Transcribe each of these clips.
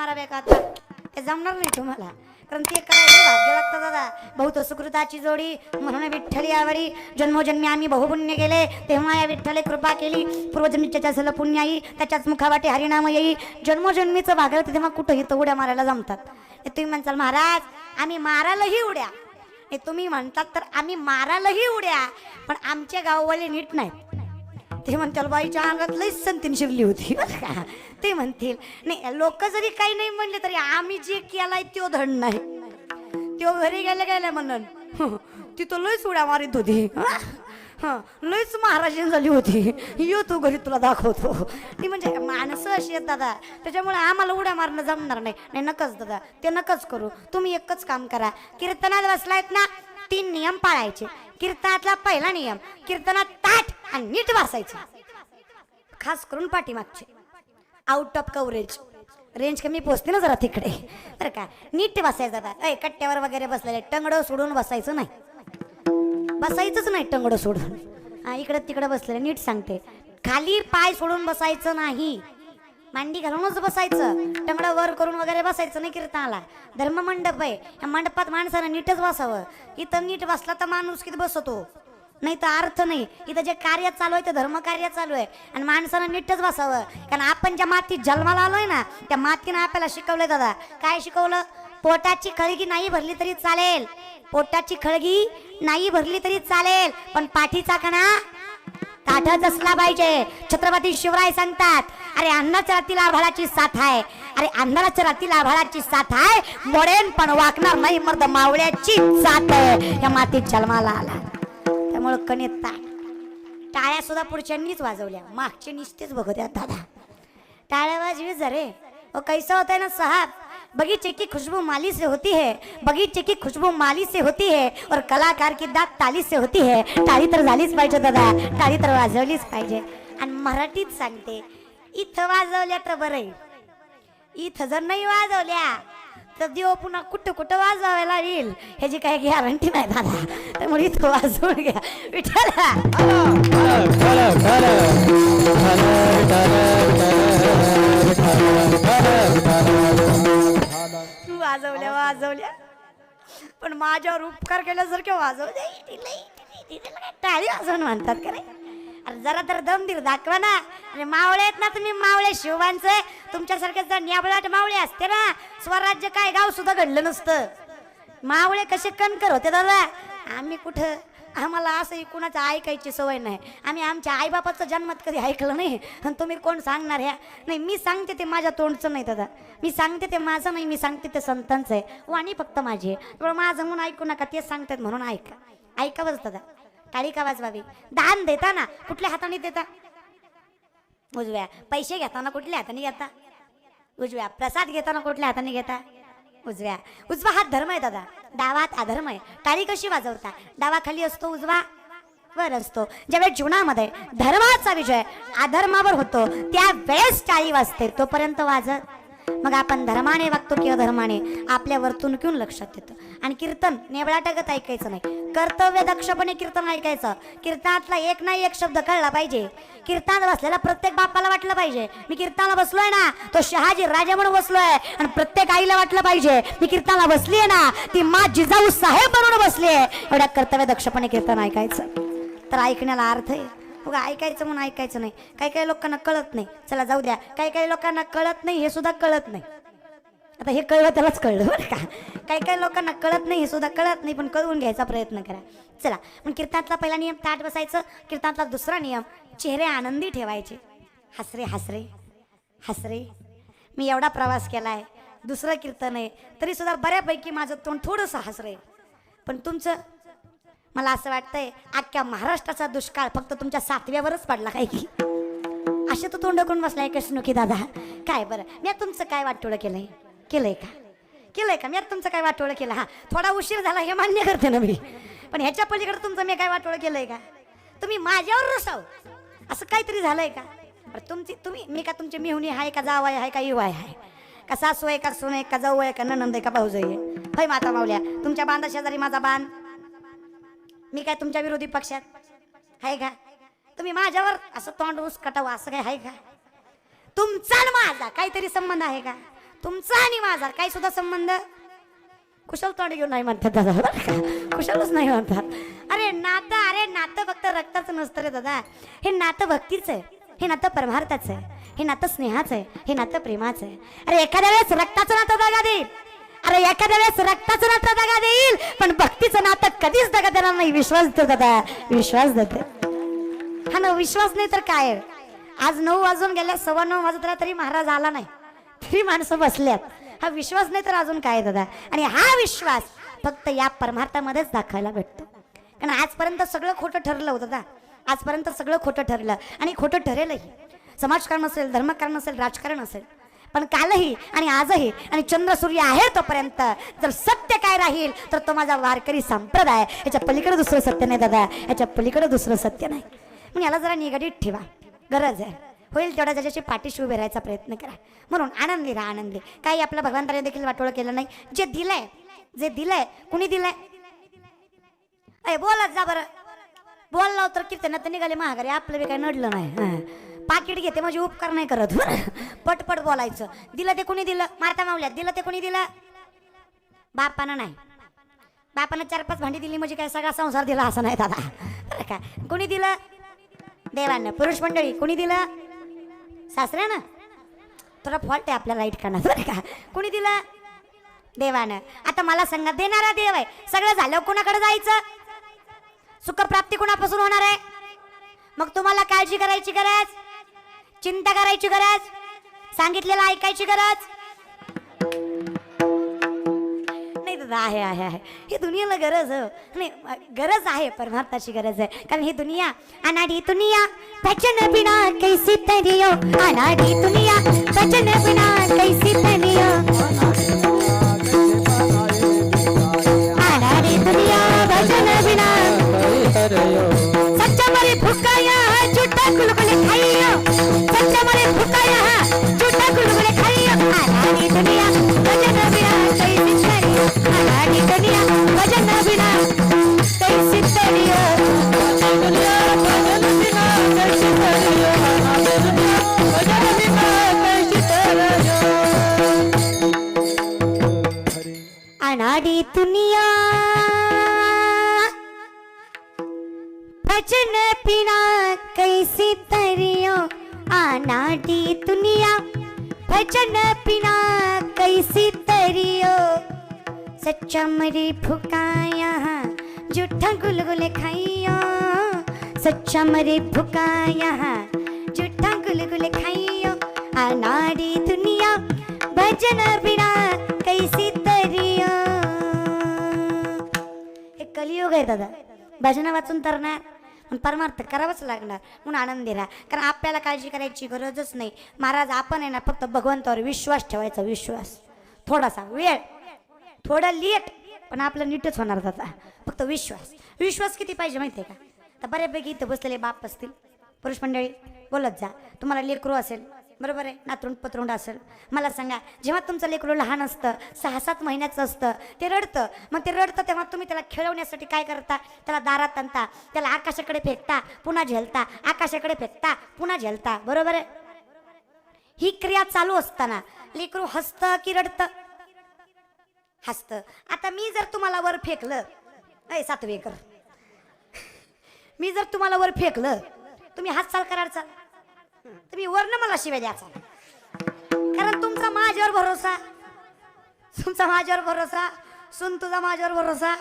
मारावे का आता ते जमणार नाही तुम्हाला. कारण ते काय भाग्य लागतं दादा. बहुत सुकृताची जोडी म्हणून विठ्ठल यावरी जन्मोजन्मी आम्ही बहुपुण्य गेले तेव्हा या विठ्ठले कृपा केली. पूर्वजन्मीच्या झालं पुण्य त्याच्याच मुखावाटे हरिनाम येई जन्मोजन्मीचं भागलं तेव्हा कुठंही तो उड्या मारायला जमतात. हे तुम्ही म्हणताल महाराज आम्ही मारायलाही उड्या. हे तुम्ही म्हणतात तर आम्ही मारायलाही उड्या. पण आमचे गाववाले नीट नाहीत. ते म्हणतील बाईच्या अंगात लईच संतीन शिरली होती. ते म्हणतील नाही लोक जरी काही नाही म्हणले तरी आम्ही जे केलाय तो धड नाही. तो घरी गेल्या गेल्या म्हणून. ती तो लईच उड्या मारित होती. लईच महाराजी झाली होती. यो तू घरी तुला दाखवतो. ती म्हणजे माणसं अशी आहेत दादा त्याच्यामुळे आम्हाला उड्या मारणं जमणार नाही. नाही नकच दादा ते नकच करू. तुम्ही एकच काम करा. कीर्तनात बसलायत ना तीन नियम पाळायचे. कीर्तनातला पहिला नियम कीर्तनात ताट आणि नीट वाचायचं खास करून पाठीमागचे. आउट ऑफ कव्हरेज रेंज कमी पोचते ना जरा तिकडे. बरं का? नीट बसायचं आता. ऐ कट्ट्यावर वगैरे बसलेले टंगडं सोडून बसायचं नाही. बसायचंच नाही टंगडं सोडून. इकडं तिकडं बसलेलं नीट सांगते. खाली पाय सोडून बसायचं नाही. मांडी घालूनच बसायचं. टंगडं वर करून वगैरे बसायचं नाही कीर्तनाला. धर्म मंडप आहे. या मंडपात माणसानं नीटच बसावं. इथं नीट बसला तर माणूस किती बसतो? नाही तर अर्थ नाही. इथं जे कार्य चालू आहे ते धर्मकार्य चालू आहे. आणि माणसानं नीटच बसावं. कारण आपण ज्या मातीत जन्माला आलोय ना त्या मातीनं आपल्याला शिकवलंय दादा. काय शिकवलं? पोटाची खळगी नाही भरली तरी चालेल. पोटाची खळगी नाही भरली तरी चालेल. पण पाठीचा कणा ताठच असला पाहिजे. छत्रपती शिवराय सांगतात अरे अन्नाच्या रातील आभाळाची साथ आहे. अरे अन्नाच्या रातील आभाळाची साथ आहे. मोडेन पण वाकणार नाही मर्द मावळ्याची साथ आहे या मातीत जन्माला आला. त्यामुळं कणेत ताट टाळ्या सुद्धा पुढच्यांनीच वाजवल्या. मागचे निश्चितच बघू दादा. टाळ्या वाजवी जरे. व कैसा होतंय ना साहेब? बगीचे की खुशबू माली से होती है बगीचे की खुशबू माली से होती है और कलाकार की दात ताली से होती है। टाळी तर झालीच पाहिजे दादा टाळी तर वाजवलीच पाहिजे. आणि मराठीत सांगते इथं वाजवल्या तर बरं इथं जर नाही वाजवल्या तर देव पुन्हा कुठं कुठं वाजवायला येईल? ह्याची काही गॅरंटी नाही दादा. त्यामुळे इथं वाजवून घ्या. विठ्ठला! तू वाजवल्या वाजवल्या. पण माझ्यावर उपकार केल्यासारखे वाजवल्या टाळी वाजवून म्हणतात का नाही? अरे जरा तर दम दिल दाखवा ना. अरे मावळे आहेत ना तुम्ही मावळे शिवबांचे. तुमच्यासारखे जर न्याबळाट मावळे असते ना स्वराज्य काय गाव सुद्धा घडलं नसतं. मावळे कसे कणकर होते दादा. आम्ही कुठं आम्हाला असं कुणाचं ऐकायची सवय नाही. आम्ही आमच्या आईबापाचं जन्मात कधी ऐकलं नाही. आणि तुम्ही कोण सांगणार ह्या? नाही मी सांगते ते माझ्या तोंडचं नाही दादा. मी सांगते ते माझं नाही मी सांगते ते संतांचं आहे. वाणी फक्त माझी आहे. माझं म्हणून ऐकू नका तेच सांगतात म्हणून ऐका. ऐकावंच दादा. टाळी का वाजवावी? दान देता ना कुठल्या हाताने देता? उजव्या. पैसे घेताना कुठल्या हाताने घेता? उजव्या. प्रसाद घेताना कुठल्या हाताने घेता? उजव्या. उजवा हात धर्म आहे दादा. डावा हात अधर्म आहे. टाळी कशी वाजवता? डावा खाली असतो उजवा वर असतो. ज्यावेळेस जीवनामध्ये धर्माचा विजय अधर्मावर होतो त्या वेळेस टाळी वाजते. तोपर्यंत वाजत मग आपण धर्माने वागतो किंवा धर्माने आपल्या वर्तणुकीहून लक्षात येतं. आणि कीर्तन नेबळाटगत ऐकायचं नाही. कर्तव्य दक्षपणे कीर्तन ऐकायचं. कीर्तनातला एक नाही एक शब्द कळला पाहिजे. कीर्तनात बसलेला प्रत्येक बापाला वाटलं पाहिजे. मी कीर्तनाला बसलोय ना तो शहाजी राजा म्हणून बसलोय. आणि प्रत्येक आईला वाटलं पाहिजे मी कीर्तनाला बसलीये ना ती मा जिजाऊ साहेब म्हणून बसली आहे एवढ्या कर्तव्य दक्षपणे कीर्तन ऐकायचं. तर ऐकण्याला अर्थ आहे. उगा ऐकायचं म्हणून ऐकायचं नाही. काही काही लोकांना कळत नाही. चला जाऊ द्या. काही काही लोकांना कळत नाही हे सुद्धा कळत नाही. आता हे कळलं त्यालाच कळलं बरं का. काही काही लोकांना कळत नाही हे सुद्धा कळत नाही पण कळवून घ्यायचा प्रयत्न करा. चला मग कीर्तनातला पहिला नियम ताट बसायचं. कीर्तनातला दुसरा नियम चेहरे आनंदी ठेवायचे. हसरे हसरे हसरे. मी एवढा प्रवास केला आहे दुसरं कीर्तन आहे. तरीसुद्धा बऱ्यापैकी माझं तोंड थोडंसं हसरे पण तुमचं मला असं वाटतंय अख्ख्या महाराष्ट्राचा दुष्काळ फक्त तुमच्या सातव्यावरच पडला काय की असे तो तोंड करून बसलाय कृष्णुकी दादा. काय बरं? मी तुमचं काय वाटोळं केलंय? केलंय का? केलंय का? मी तुमचं काय वाटोळं केलं? हा थोडा उशीर झाला हे मान्य करते ना मी. पण ह्याच्या पलीकडे तुमचं मी काय वाटोळं केलंय का? तुम्ही माझ्यावर रसाव. असं काहीतरी झालंय का? बरं तुमची तुम्ही मी का तुमची मिहुनी आहे का जावाय आहे का युवाय आहे? का सासू आहे का सून आहे का जाऊ आहे का ननंद आहे का भाऊजाई आहे? होय माता मावल्या तुमच्या बांधा शेजारी माझा बांध मी काय तुमच्या विरोधी पक्षात? आहे का? तुम्ही माझ्यावर असं तोंड ऊस कटावं असं काय आहे का? तुमचा आणि माझा काहीतरी संबंध आहे का? तुमचा आणि माझा काही सुद्धा संबंध? कुशल तोंड घेऊन नाही म्हणतात दादा बरं का? कुशलच नाही म्हणतात. अरे नातं अरे नातं फक्त रक्ताचं नसतं रे दादा. हे नातं भक्तीचं आहे. हे नातं परमार्थाचं आहे. हे नातं स्नेहाचं आहे. हे नातं प्रेमाचं आहे. अरे एखाद्या वेळेस रक्ताचं नातं बघा देईल अरे एखाद्या वेळेस रक्ताचं नातं दगा देईल पण भक्तीचं नातं कधीच दगा देणार नाही. विश्वास देतो दादा. विश्वास देते. हा ना विश्वास नाही तर काय? आज नऊ वाजून गेल्या सव्वा नऊ वाजता तरी महाराज आला नाही. तरी माणसं बसल्यात. हा विश्वास नाही तर अजून काय दादा? आणि हा विश्वास फक्त या परमार्थामध्येच दाखवायला भेटतो. कारण आजपर्यंत सगळं खोटं ठरलं होतं दादा. आजपर्यंत सगळं खोटं ठरलं. आणि खोटं ठरेलही. समाजकारण असेल धर्मकारण असेल राजकारण असेल पण कालही आणि आजही आणि चंद्र सूर्य आहे तोपर्यंत. जर सत्य काय राहील तर तो माझा वारकरी संप्रदाय. याच्या पलीकडे दुसरं सत्य नाही दादा. याच्या पलीकडे दुसरं सत्य नाही. मग याला जरा निगडीत ठेवा. गरज आहे. होईल तेवढा त्याच्याशी पाठीशी उभे राहायचा प्रयत्न करा. म्हणून आनंदी राहा आनंदी. काही आपल्या भगवंताने देखील वाटोळं केलं नाही. जे दिलंय जे दिलंय कुणी दिलंय? अय बोलत जा बरं. बोलला तर कीर्तनात निघाले महागारी. आपलं बी काय नडलं नाही. पाकिट घेते म्हणजे उपकार नाही करत. बरं पटपट बोलायचं. दिलं ते कुणी दिलं? मारता मावल्यात. दिलं ते कुणी दिलं? बापानं नाही. बापानं चार पाच भांडी दिली म्हणजे काय सगळा संसार दिला असं नाही दादा. बरं का? कुणी दिलं? देवानं. पुरुष मंडळी कुणी दिलं? सासऱ्यानं? थोडा फॉल्ट आहे आपल्या लाइट कानात. बरं का? कुणी दिलं? देवानं. आता मला सांगा देणारा देव आहे. सगळं झालं कोणाकडे जायचं? सुखप्राप्ती कोणापासून होणार आहे? मग तुम्हाला काळजी करायची गरज? चिंता करायची गरज? सांगितलेलं ऐकायची गरज? नाही दादा आहे आहे आहे. ही दुनियाला गरज आहे. नाही गरज आहे परमार्थाची गरज आहे. कारण ही दुनिया अनाडी दुनिया पचन बिना कैसी तरियो हो. अनाडी दुनिया पचन बिना कैसी अनाड़ी दुनिया। भजन पिना कैसी तरियो अनाड़ी दुनिया। भजन पिना कैसी तरियो। सच्चा मरी फुकाया जूठा गुलगुले खाइयो। सच्चा मरी फुकाया जूठा गुलगुले खाइयो। अनाड़ी दुनिया, भजन हे आहे दादा भजनं वाचून तर पण परमार्थ करावंच लागणार. म्हणून आनंदी राहा कारण आपल्याला काळजी करायची गरजच नाही. महाराज आपण आहे ना फक्त भगवंतावर विश्वास ठेवायचा विश्वास. थोडासा वेळ. थोडा लेट पण आपलं नीटच होणार दादा फक्त विश्वास. विश्वास किती पाहिजे माहिती आहे का? तर बऱ्यापैकी इथं बसलेले बाप असतील. पुरुष मंडळी बोलत जा. तुम्हाला लेकरू असेल. बरोबर आहे? नातरुंड पतरुंड असेल. मला सांगा जेव्हा तुमचं लेकरू लहान असतं सहा सात महिन्याचं असतं ते रडतं. मग ते रडतं तेव्हा तुम्ही त्याला खेळवण्यासाठी काय करता? त्याला दारात आणता त्याला आकाशाकडे फेकता पुन्हा झेलता आकाशाकडे फेकता पुन्हा झेलता. बरोबर आहे? ही क्रिया चालू असताना लेकरू हसतं की रडतं? हसतं. आता मी जर तुम्हाला वर फेकलं ऐ सातवेकर मी जर तुम्हाला वर फेकलं तुम्ही हातचाल करायचा तुम्ही वरनं मला शिव्या द्याचा कारण तुमचा माझ्यावर भरोसा. तुमचा माझ्यावर भरोसा. सुन तुझा माझ्यावर भरोसा.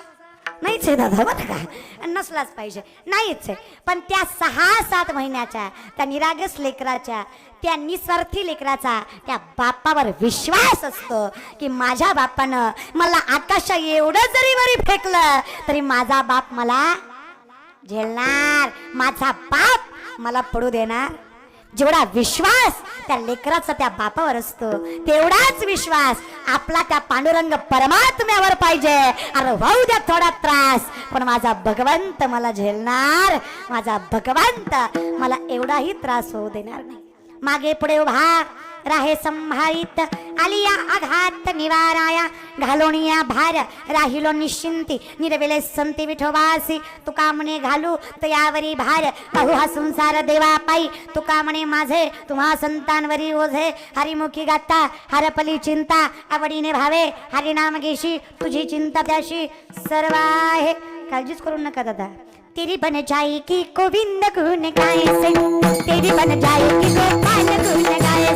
नाहीच आहे दादा बरं का? नसलाच पाहिजे. नाहीच आहे. पण त्या सहा सात महिन्याच्या त्या निरागस लेकराच्या त्या निस्वार्थी लेकराचा त्या बापावर विश्वास असतो की माझ्या बापानं मला आकाशा एवढं जरी वरी फेकलं तरी माझा बाप मला झेलणार. माझा बाप मला पडू देणार. जेवढा विश्वास त्या लेकराचा त्या बापावर असतो तेवढाच विश्वास आपला त्या पांडुरंग परमात्म्यावर पाहिजे. अरे वाहू द्या थोडा त्रास. पण माझा भगवंत मला झेलणार. माझा भगवंत मला एवढाही त्रास होऊ देणार नाही. मागे पुढे उभा. राहे संभाळीत. आलिया आघात निवाराया. घालोनिया भार राहिलो निश्चिंती. निरविले संती विठोबासी. तुका म्हणे घालू तयावरी भार. कहू हा संसार देवा पायी. तुका म्हणे माझे तुम्हा संतांवरी ओझे. हरिमुखी गाता हरपली चिंता. आवडीने भावे हरिनाम घेशी. तुझी चिंता त्याशी सर्व आहे. काळजीच करू नका दादा. तेरी बन जाएगी गोविंद गुण गाए से तेरी बन जाएगी गोपाल गुण गाए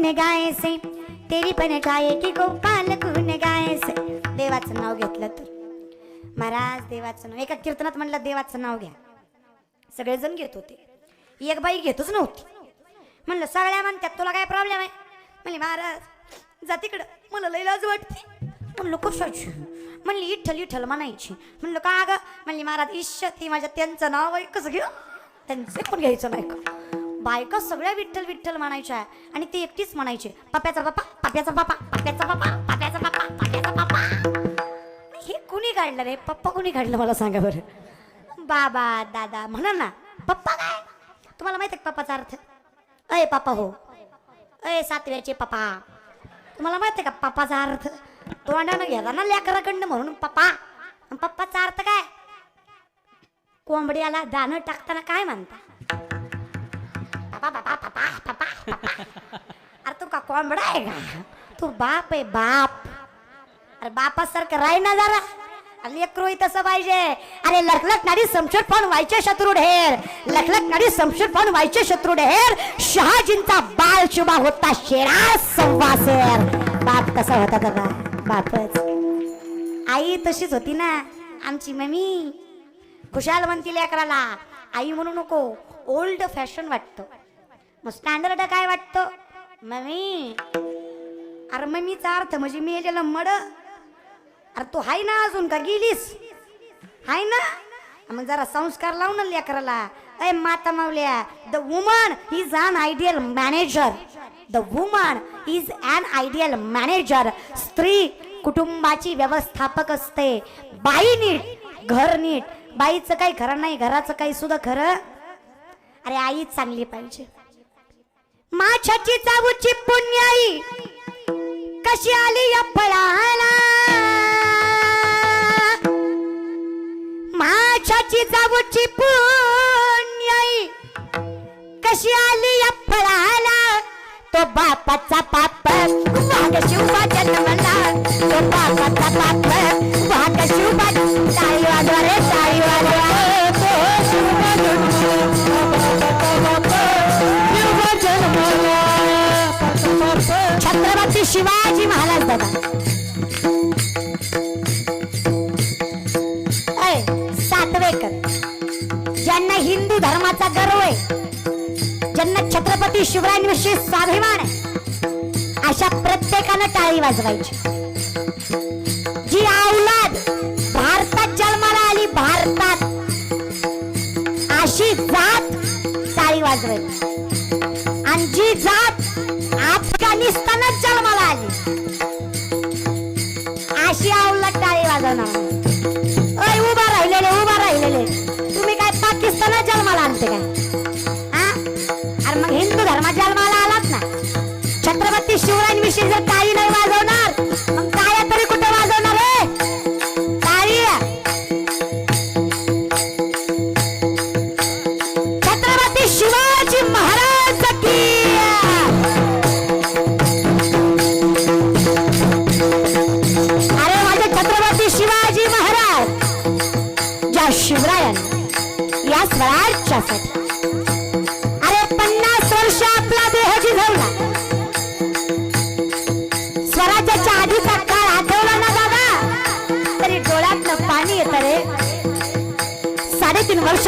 गुण गाय से तेरी की जाएगी गोपाल गुण गाय से। देवाचं नाव घेतलं तर. महाराज देवाचं नाव एका कीर्तनात म्हणलं देवाचं नाव घ्या. सगळेजण घेत होते. एक बाई घेतच नव्हती. म्हणलं सगळ्या म्हणतात तुला काय प्रॉब्लेम आहे? म्हणले महाराज जा तिकडं. मला लई लाज वाटते. म्हणलं कशाची? म्हणली इठ्ठल इठ्ठल म्हणायची. म्हणलं का ग? म्हणली महाराज ईश्वर ती माझ्या त्यांचं नाव आहे कसं घेऊ? त्यांचं पण घ्यायचं नाही का? बायका सगळ्या विठ्ठल विठ्ठल म्हणायच्या आणि ती एकटीच म्हणायची पप्याचा बापा पप्याचा बापा पप्याचा बापा पप्याचा बापा पप्याचा बापा. हे कुणी काढलं रे? पप्पा कुणी काढलं मला सांगा बरं? बाबा दादा म्हणा ना पप्पा काय? तुम्हाला माहिती आहे का पप्पाचा अर्थ? अय पापा हो. अय सातव्याचे पप्पा. तुम्हाला माहिती आहे का पप्पाचा अर्थ? तोंडानं घ्यायचा ना लेकराकडनं म्हणून पप्पा. पप्पाचा अर्थ काय? कोंबड्याला दाणं टाकताना काय म्हणता? अरे तू का कोंबडा आहे का? तू बाप आहे बाप. अरे बापासारखं राही ना जरा. लेकरू तसं पाहिजे. अरे लखलख नाडी समशूर पण व्हायचे शत्रू ढेर. लखलख नाडी समशूर पण व्हायचे शत्रू ढेर. शहाजींचा बाल शुभा होता शेरा संवासेर. बाप कसा होता दादा बापच. आई तशीच होती ना आमची मम्मी. खुशाल म्हणती लेकराला. आई म्हणू नको ओल्ड फॅशन वाटतं. मग स्टँडर्ड काय वाटतं? मम्मी अरे मम्मीचा अर्थ म्हणजे मी मड. अरे तू हाय ना अजून का गेलीस? हाय ना? मग जरा संस्कार लावून ना लेकराला. अय माता मावल्या the woman is an ideal manager the woman is an ideal manager स्त्री कुटुंबाची व्यवस्थापक असते. बाई नीट घर नीट. बाईचं काही खरं नाही घराचं काही सुद्धा खरं. अरे आईच चांगली पाहिजे. माझ्याची चावूची पुण्याई. कशी आली या फळाला? माझ्याची चावूची पुण्याई. कशी आली या फळाला? तो बापाचा पाप ज्यांना छत्रपती शिवरायांविषयी स्वाभिमान अशा प्रत्येकानं टाळी वाजवायची. जी औलाद भारतात जन्माला आली भारतात अशी जात टाळी वाजवायची. आणि जी जात अफगाणिस्तानात जन्माला आली अशी औलाद टाळी वाजवणार. अय उभा राहिलेले उभा राहिलेले. तुम्ही काय पाकिस्तानात जन्माला आणते काय?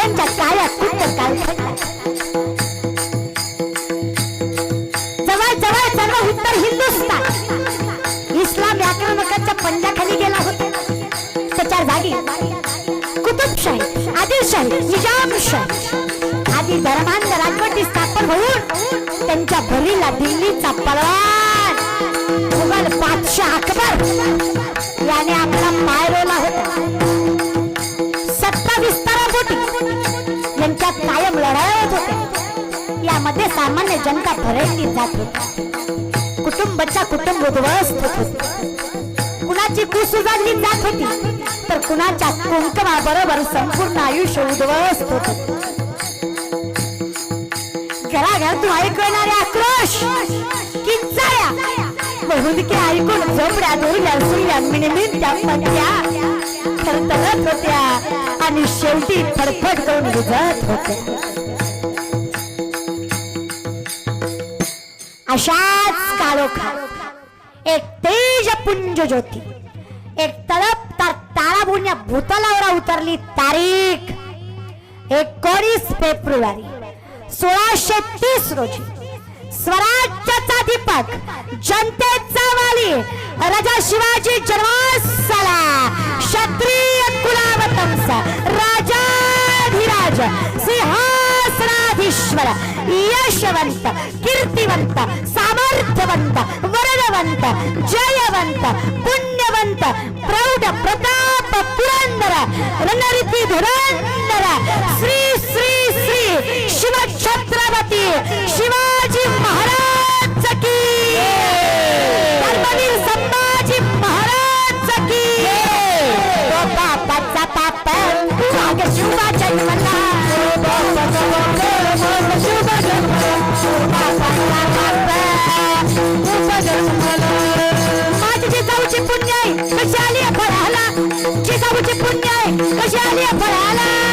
प्रचंड काळ्या कुंड कालखंड जवळ जवळ सर्व उत्तर हिंदुस्तान. इस्लाम व्याकरणकाच्या पंजाखाली गेला होता. त्याच्या जागी कुतुबशाही आदिलशाही निजामशाही आदी धर्मांध राजवटी स्थापन होऊन त्यांच्या भरीला दिल्लीचा पलवान मुघल बादशाह अकबर होत्या सामान्य जनता भरडली जात होती. कुटुंबाच्या कुटुंब उद्ध्वस्त होत. होते कुणाची कुसुजाडली जात होती तर कुणाच्या कुंकमा बरोबर संपूर्ण आयुष्य उद्ध्वस्त होत घराघरातून तू येणारे आक्रोश किंचाळ्या. बहुदके ऐकून झोपड्या दोरल्या सुरल्या मिणमिणत्या पत्या. थरथरत होत्या आणि शेवटी फडफड करून विझत होत्या अशाच काळोखा. एक तेज पुंज ज्योती एक तळप तर ताराबुण्या भूतलावर उतरली तारीख. एकोणीस फेब्रुवारी सोळाशे तीस रोजी. स्वराज्याचा दीपक जनतेचा वाली राजा शिवाजी जन्मासाला. क्षत्रिय कुलावतंस राजाधिराज सिंहासनाधीश्वर यशवंत कीर्तिवंत सामर्थ्यवंत वरदवंत जयवंत पुण्यवंत प्रौढ प्रताप पुरंदर रणरीती धुरंदर श्री श्री श्री शिवछत्रपती शिवाजी महाराज आहे कशी आली आहे फळाला